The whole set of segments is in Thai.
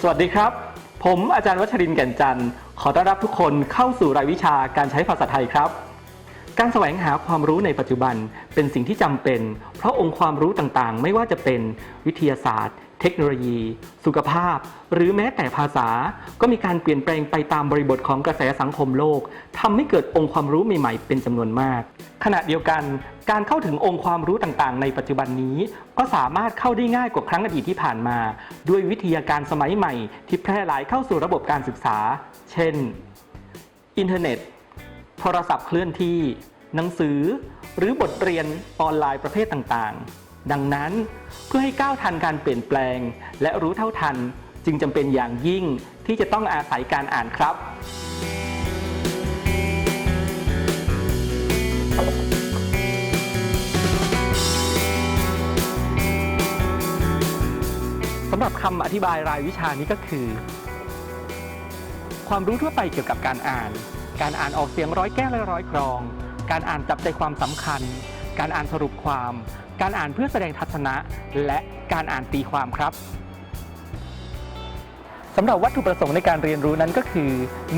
สวัสดีครับ ผมอาจารย์วัชรินแก่นจันทร์ขอต้อนรับทุกคนเข้าสู่รายวิชาการใช้ภาษาไทยครับ การแสวงหาความรู้ในปัจจุบันเป็นสิ่งที่จำเป็น เพราะองค์ความรู้ต่างๆ ไม่ว่าจะเป็นวิทยาศาสตร์ เทคโนโลยี สุขภาพ หรือแม้แต่ภาษา ก็มีการเปลี่ยนแปลงไปตามบริบทของกระแสสังคมโลกทำให้เกิดองค์ความรู้ใหม่ๆ เป็นจำนวนมาก ขณะเดียวกัน การเข้าถึงองค์ความรู้ต่างๆ ในปัจจุบันนี้ ก็สามารถเข้าได้ง่ายกว่าครั้งอดีตที่ผ่านมา ด้วยวิทยาการสมัยใหม่ ที่แพร่หลายเข้าสู่ระบบการศึกษา เช่น อินเทอร์เน็ต โทรศัพท์เคลื่อนที่ หนังสือ หรือบทเรียนออนไลน์ประเภทต่างๆ ดังนั้นเพื่อให้ก้าวทันการเปลี่ยนแปลง และรู้เท่าทันจึงจำเป็นอย่างยิ่งที่จะต้องอาศัยการอ่านครับ สำหรับคำอธิบายรายวิชานี้ก็คือ ความรู้ทั่วไปเกี่ยวกับการอ่าน การอ่านออกเสียงร้อยแก้และร้อยกรอง การอ่านจับใจความสำคัญ การอ่านสรุปความ การอ่านเพื่อแสดงทัศนะ และการอ่านตีความครับสำหรับวัตถุประสงค์ในการเรียนรู้นั้นก็คือ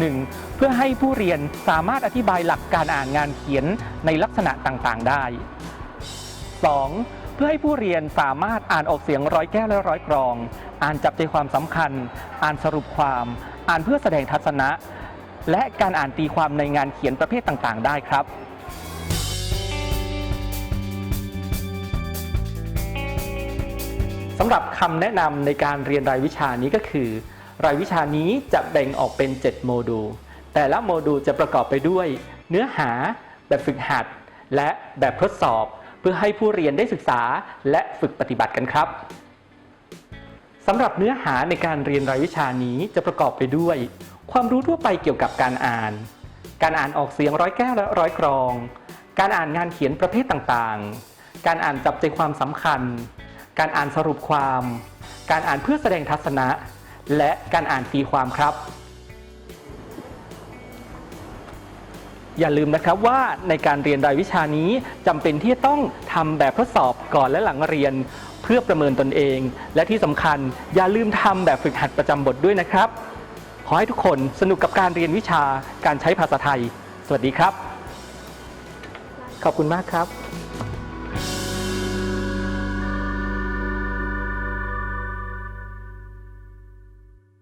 1. เพื่อให้ผู้เรียนสามารถอธิบายหลักการอ่านงานเขียนในลักษณะต่างๆ ได้ 2. เพื่อให้ผู้เรียนสามารถอ่านออกเสียงร้อยแก้วและร้อยกรอง อ่านจับใจความสำคัญ อ่านสรุปความ อ่านเพื่อแสดงทัศนะ และการอ่านตีความในงานเขียนประเภทต่างๆ ได้ครับ สำหรับคำแนะนำในการเรียนรายวิชานี้ก็คือ รายวิชานี้จะแบ่งออกเป็น 7 โมดูล แต่ละโมดูลจะประกอบไปด้วย เนื้อหา แบบฝึกหัด และแบบทดสอบ เพื่อให้ผู้เรียนได้ศึกษาและฝึกปฏิบัติกันครับสำหรับเนื้อหาในการเรียนรายวิชานี้จะประกอบไปด้วย ความรู้ทั่วไปเกี่ยวกับการอ่าน การอ่านออกเสียงร้อยแก้วและร้อยกรอง การอ่านงานเขียนประเภทต่างๆ การอ่านจับใจความสำคัญ การอ่านสรุปความ การอ่านเพื่อแสดงทัศนะ และการอ่านตีความครับ อย่าลืมนะครับว่าในการเรียนรายวิชานี้จำเป็นที่จะต้องทำแบบทดสอบก่อนและหลังเรียน เพื่อประเมินตนเอง และที่สำคัญอย่าลืมทำแบบฝึกหัดประจำบทด้วยนะครับ ขอให้ทุกคนสนุกกับการเรียนวิชาการใช้ภาษาไทย สวัสดีครับ ขอบคุณมากครับ